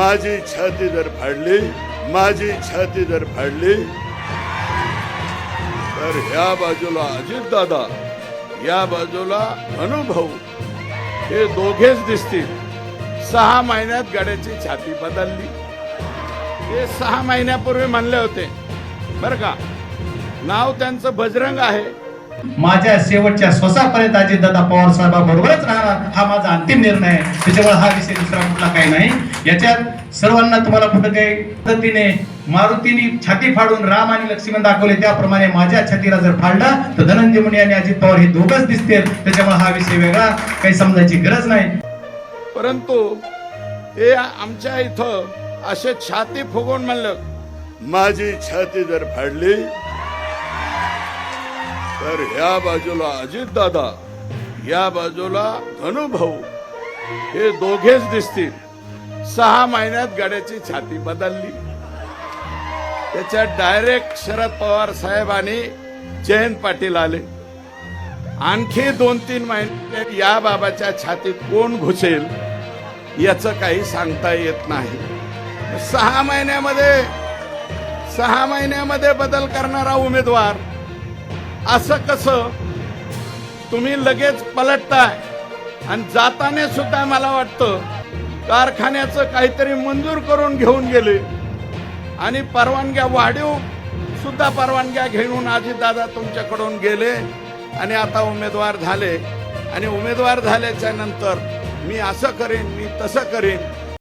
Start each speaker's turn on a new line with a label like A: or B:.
A: माझी छाती जर फाडली माझी छाती जर फाडली तर ह्या बाजूला अजित दादा या बाजूला अनुभव हे दोघेच दिसतील. सहा महिन्यात गाड्याची छाती बदलली. ते सहा महिन्यापूर्वी म्हणले होते बर का नाव त्यांचं बजरंग आहे.
B: माझ्या शेवटच्या श्वासापर्यंत अजितदादा पवार साहेबांबरोबरच राहणार हा माझा अंतिम निर्णय. आहे त्याच्यामुळे हा विषय दुसरा कुठला काही नाही. याच्यात सर्वांना तुम्हाला कुठं काही पद्धतीने मारुतीने छाती फाडून राम आणि लक्ष्मण दाखवले त्याप्रमाणे माझ्या छातीला जर फाडला तर धनंजय मुंडे आणि अजित पवार हे दोघच दिसतील. त्याच्यामुळे हा विषय वेगळा काही समजायची गरज नाही.
A: परंतु हे आमच्या इथं असे छाती फुगवून म्हणलं माझी छाती जर फाडली तर ह्या बाजूला अजित दादा या बाजूला अनुभव हे दोघेच दिसतील. सहा महिन्यात गाड्याची छाती बदलली. त्याच्यात डायरेक्ट शरद पवार साहेब आणि जयंत पाटील आले. आणखी दोन तीन महिने या बाबाच्या छातीत कोण घुसेल याचं काही सांगता येत नाही. सहा महिन्यामध्ये सहा महिन्यामध्ये बदल करणारा उमेदवार असं कसं? तुम्ही लगेच पलटताय. आणि जाताना सुद्धा मला वाटतं कारखान्याचं काहीतरी मंजूर करून घेऊन गेले. आणि परवानग्या वाढीव सुद्धा परवानग्या घेऊन दादा तुमच्याकडून गेले आणि आता उमेदवार झाले. आणि उमेदवार झाल्याच्यानंतर मी असं करेन मी तसं करेन.